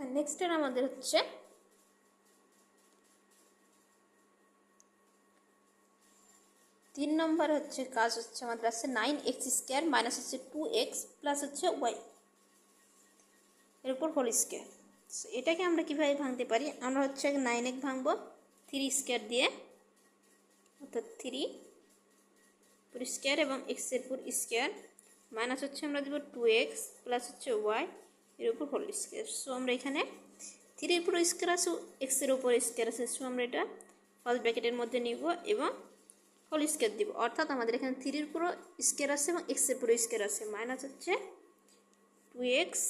নেক্সটের আমাদের হচ্ছে তিন নম্বর হচ্ছে কাজ হচ্ছে আমাদের আছে নাইন এক্স স্কোয়ার মাইনাস হচ্ছে টু এক্স প্লাস হচ্ছে ওয়াই এর উপর হোল স্কোয়ার এটাকে আমরা কীভাবে ভাঙতে পারি? আমরা হচ্ছে নাইন এক ভাঙবো থ্রি স্কোয়ার দিয়ে, অর্থাৎ থ্রি পুর স্কোয়ার এবং এক্সের পুর স্কোয়ার মাইনাস হচ্ছে আমরা দেবো টু এক্স প্লাস হচ্ছে ওয়াই এর উপর হোল স্কোয়ার সো আমরা এখানে থ্রির উপর স্কোয়ার আছে এক্সের উপর স্কোয়ার আছে। সো আমরা এটা ফার্স্ট ব্র্যাকেটের মধ্যে নিব এবং হোল স্কোয়ার দিব। অর্থাৎ আমাদের এখানে থ্রির পুরো স্কোয়ার আছে এবং এক্সের পুরো স্কোয়ার আছে। মাইনাস হচ্ছে টু এক্স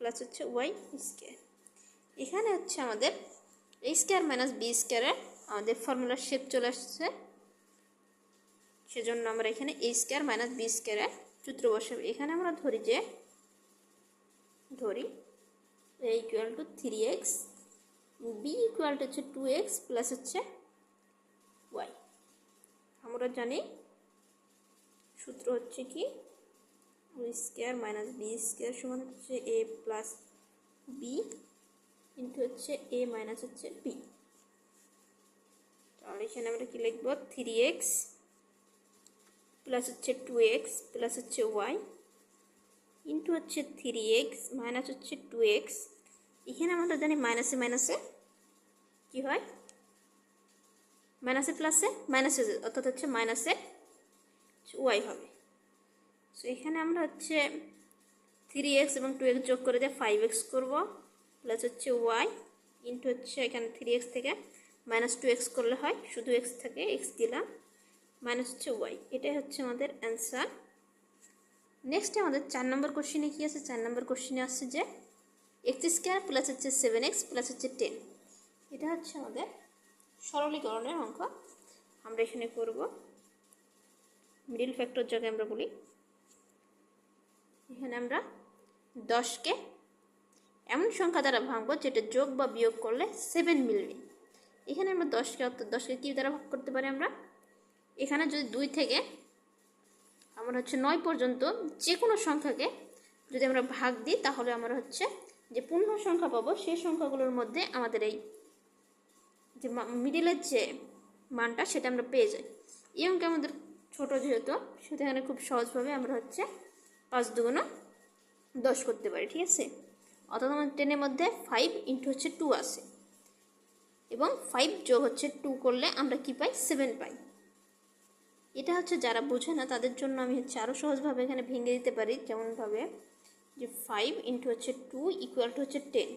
প্লাস হচ্ছে ওয়াই স্কোয়ার এখানে হচ্ছে আমাদের এই স্কোয়ার মাইনাস বি স্কোয়ারের আমাদের ফর্মুলার শেপ চলে আসছে। সেজন্য আমরা এখানে এ স্কোয়ার মাইনাস বি স্কোয়ারের সূত্র বসাবো। এখানে আমরা ধরি যে ধরি A equal to three x B equal to হচ্ছে টু এক্স প্লাস হচ্ছে ওয়াই আমরা জানি সূত্র হচ্ছে কি স্কোয়ার মাইনাস বি স্কোয়ার সমান হচ্ছে এ প্লাস বি ইন্টু হচ্ছে এ মাইনাস হচ্ছে বি তাহলে এখানে আমরা কি লিখব? থ্রি এক্স প্লাস হচ্ছে টু এক্স প্লাস হচ্ছে ওয়াই ইন্টু হচ্ছে থ্রি এক্স মাইনাস হচ্ছে টু এক্স এখানে আমরা জানি মাইনাসে মাইনাসে কী হয়? মাইনাসে প্লাসে মাইনাসে অর্থাৎ হচ্ছে মাইনাসে ওয়াই হবে। সো এখানে আমরা হচ্ছে থ্রি এক্স এবং টু এক্স যোগ করে দিয়ে ফাইভ এক্স করব প্লাস হচ্ছে ওয়াই ইন্টু হচ্ছে এখানে থ্রি এক্স থেকে মাইনাস টু এক্স করলে হয়, শুধু এক্স থাকে এক্স দিলাম মাইনাস হচ্ছে ওয়াই এটাই হচ্ছে আমাদের অ্যান্সার নেক্সট আমাদের চার নম্বর কোশ্চিনে কী আছে? চার নম্বর কোশ্চিনে আসছে যে এক্স স্কোয়ার প্লাস হচ্ছে সেভেন এক্স প্লাস হচ্ছে টেন এটা হচ্ছে আমাদের সরলীকরণের অঙ্ক। আমরা এখানে করব। মিডিল ফ্যাক্টর যাকে আমরা বলি। এখানে আমরা দশকে এমন সংখ্যা দ্বারা ভাঙবো যেটা যোগ বা বিয়োগ করলে সেভেন মিলবে। এখানে আমরা দশকে অর্থাৎ দশকে কী দ্বারা ভাগ করতে পারি আমরা? এখানে যদি দুই থেকে আমরা হচ্ছে নয় পর্যন্ত যে কোনো সংখ্যাকে যদি আমরা ভাগ দিই, তাহলে আমরা হচ্ছে যে পূর্ণ সংখ্যা পাবো, সেই সংখ্যাগুলোর মধ্যে আমাদের এই যে মিডিলের যে মানটা, সেটা আমরা পেয়ে যাই। এই অঙ্কে আমাদের ছোটো যেহেতু সেখানে খুব সহজভাবে আমরা হচ্ছে পাঁচ দুগুণো দশ করতে পারি, ঠিক আছে? অর্থাৎ আমাদের টেনের মধ্যে ফাইভ ইন্টু হচ্ছে টু আসে। এবং ফাইভ যোগ হচ্ছে টু করলে আমরা কি পাই? সেভেন পাই। এটা হচ্ছে যারা বোঝে না, তাদের জন্য আমি হচ্ছে আরও সহজভাবে এখানে ভেঙে দিতে পারি যেমনভাবে যে ফাইভ ইন্টু হচ্ছে টু ইকুয়াল টু হচ্ছে টেন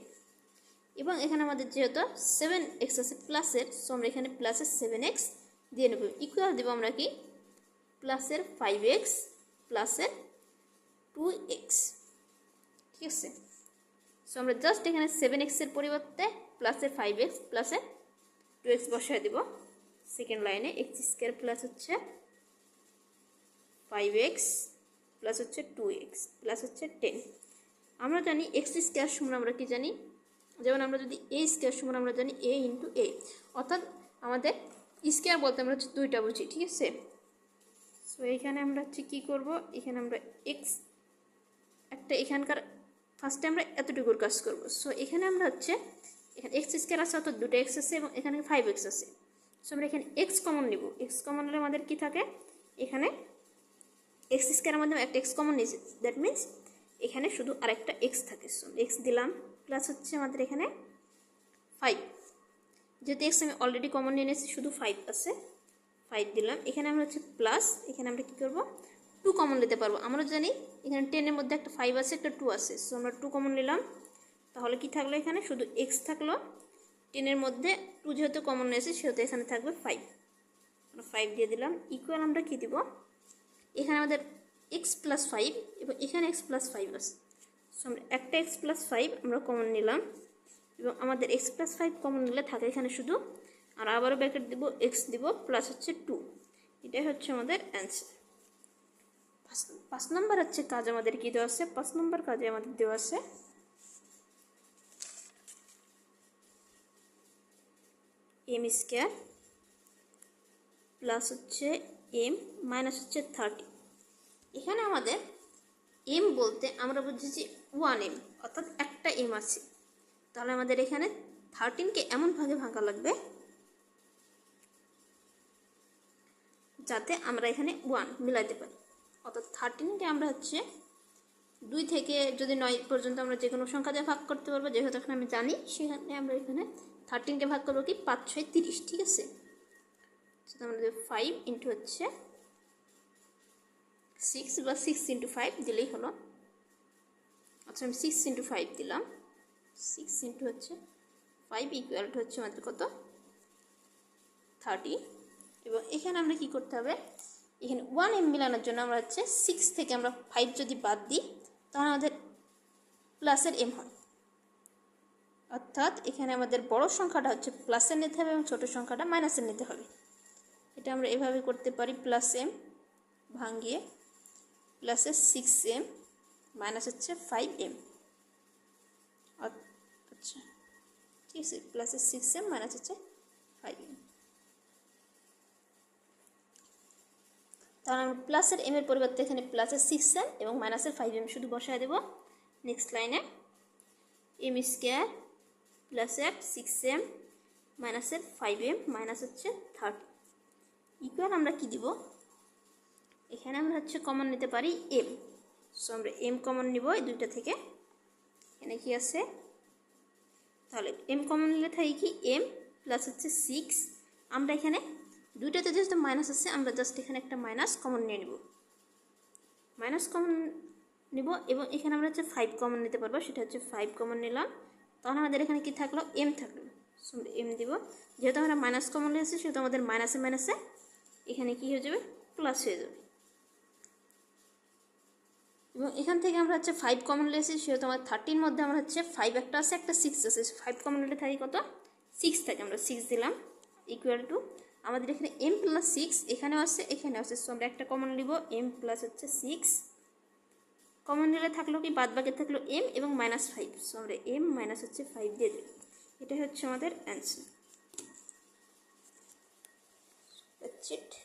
এবং এখানে আমাদের যেহেতু সেভেন এক্স আছে প্লাসের সো আমরা এখানে প্লাসের সেভেন এক্স দিয়ে নেব। ইকুয়াল দেবো আমরা কি? প্লাসের ফাইভ এক্স প্লাসের টু এক্স ঠিক আছে? সো আমরা জাস্ট এখানে সেভেন এক্সের পরিবর্তে প্লাসের ফাইভ এক্স প্লাসের টু এক্স বসায় দেবো। সেকেন্ড লাইনে এক্স স্কোয়ার প্লাস হচ্ছে ফাইভ এক্স প্লাস হচ্ছে টু এক্স প্লাস হচ্ছে টেন আমরা জানি এক্স স্কোয়ার সমান আমরা কি জানি? যেমন আমরা যদি এ স্কোয়ার সমান আমরা জানি এ ইন্টু এ অর্থাৎ আমাদের স্কোয়ার বলতে আমরা হচ্ছে দুইটা বুঝি ঠিক আছে? সো এখানে আমরা হচ্ছে কী করব? এখানে আমরা এক্স একটা এখানকার ফার্স্টে আমরা এতটুকুর কাজ করব। সো এখানে আমরা হচ্ছে, এখানে এক্স স্কোয়ার আছে, অর্থাৎ দুটো এক্স আছে এবং এখানে ফাইভ এক্স আছে। সো আমরা এখানে এক্স কমন নিব। এক্স কমন হলে আমাদের কী থাকে? এখানে এক্স স্কোয়ারের মাধ্যমে একটা এক্স কমন নিয়েছে দ্যাট মিনস এখানে শুধু আরেকটা এক্স থাকে। সো এক্স দিলাম প্লাস হচ্ছে আমাদের এখানে ফাইভ যেহেতু এক্স আমি অলরেডি কমন নিয়ে নিয়েছি, শুধু ফাইভ আছে ফাইভ দিলাম। এখানে আমরা হচ্ছে প্লাস এখানে আমরা কী করব? টু কমন নিতে পারব। আমরা জানি এখানে টেনের মধ্যে একটা ফাইভ আছে, একটা টু আছে। সো আমরা টু কমন নিলাম। তাহলে কি থাকল এখানে? শুধু এক্স থাকল। টেনের মধ্যে টু যেহেতু কমন নিয়েছে, সেহেতু এখানে থাকবে ফাইভ আমরা ফাইভ দিয়ে দিলাম। ইকুয়াল আমরা কী দিব? এখানে আমাদের এক্স প্লাস ফাইভ এবং এখানে এক্স প্লাস ফাইভ আছে। সো আমরা একটা এক্স প্লাস ফাইভ আমরা কমন নিলাম এবং আমাদের এক্স প্লাস ফাইভ কমন নিলে থাকে এখানে শুধু, আর আবারও ব্যাকেট দিব এক্স দিব প্লাস হচ্ছে টু এটাই হচ্ছে আমাদের অ্যান্সার পাঁচ নম্বর হচ্ছে কাজ আমাদের কী দেওয়া আছে? পাঁচ নম্বর কাজে আমাদের দেওয়া আছে। এম স্কোয়ার প্লাস হচ্ছে এম মাইনাস হচ্ছে থার্টি এখানে আমাদের এম বলতে আমরা বুঝেছি ওয়ান এম অর্থাৎ একটা এম আছে। তাহলে আমাদের এখানে থার্টিনকে এমন ভাগে ভাঙা লাগবে যাতে আমরা এখানে ওয়ান মিলাইতে পারি। অর্থাৎ থার্টিনকে আমরা হচ্ছে দুই থেকে যদি নয় পর্যন্ত আমরা যে কোনো সংখ্যা দিয়ে ভাগ করতে পারব, যেহেতু এখন আমি জানি, সেখানে আমরা এখানে থার্টিনকে ভাগ করব কি পাঁচ ছয় তিরিশ, ঠিক আছে? আমাদের ফাইভ ইন্টু হচ্ছে সিক্স বা সিক্স ইন্টু ফাইভ দিলেই হলো আচ্ছা আমি সিক্স ইন্টু ফাইভ দিলাম সিক্স ইন্টু হচ্ছে ফাইভ ইকুয়াল টু হচ্ছে আমাদের কত থার্টি এবং এখানে আমরা কি করতে হবে এখানে ওয়ান এম মিলানোর জন্য আমরা হচ্ছে সিক্স থেকে আমরা ফাইভ যদি বাদ দিই তাহলে আমাদের প্লাসের এম হয় অর্থাৎ এখানে আমাদের বড় সংখ্যাটা হচ্ছে প্লাসের নিতে হবে এবং ছোটো সংখ্যাটা মাইনাসের নিতে হবে এটা আমরা এভাবে করতে পারি প্লাস এম ভাঙিয়ে প্লাসের সিক্স এম মাইনাস হচ্ছে ফাইভ এম আচ্ছা ঠিক আছে প্লাসের সিক্স এম মাইনাস হচ্ছে ফাইভ এম তাহলে আমরা প্লাসের এম এর পরিবর্তে এখানে প্লাসের সিক্স এম এবং মাইনাসের ফাইভ এম শুধু বসায় দেবো। নেক্সট লাইনে এম স্কোয়ার প্লাসের সিক্স এম মাইনাসের ফাইভ এম মাইনাস হচ্ছে থার্টি ইকুয়াল আমরা কি দিব? এখানে আমরা হচ্ছে কমন নিতে পারি এম সো আমরা এম কমন নিব এই দুইটা থেকে। এখানে কি আছে? তাহলে এম কমন নিলে থাকি কি? এম প্লাস হচ্ছে সিক্স আমরা এখানে দুইটাতে যেহেতু মাইনাস আছে, আমরা জাস্ট এখানে একটা মাইনাস কমন নিয়ে নিব। মাইনাস কমন নিব এবং এখানে আমরা হচ্ছে ফাইভ কমন নিতে পারব, সেটা হচ্ছে ফাইভ কমন নিলাম। তখন আমাদের এখানে কি থাকল? এম থাকল। এম দিব। যেহেতু আমরা মাইনাস কমন নিয়েছি সেহেতু আমাদের মাইনাসে মাইনাসে এখানে কি হয়ে যাবে? প্লাস হয়ে যাবে। এবং এখান থেকে আমরা হচ্ছে ফাইভ কমন নিয়েছি সেহেতু আমার থার্টির মধ্যে আমার হচ্ছে ফাইভ একটা আছে, একটা সিক্স আছে। ফাইভ কমন নিলে থাকি কত? সিক্স থাকে, আমরা সিক্স দিলাম ইকুয়াল টু আমাদের এখানে এম প্লাস সিক্স এখানেও আছে এখানেও আছে। সো আমরা একটা কমন নিব এম প্লাস হচ্ছে সিক্স কমন নিলে থাকল কি? বাদ বাকি থাকল এম এবং মাইনাস ফাইভ সো আমরা এম মাইনাস হচ্ছে ফাইভ দিয়ে দেব এটাই হচ্ছে আমাদের অ্যান্সার That's it.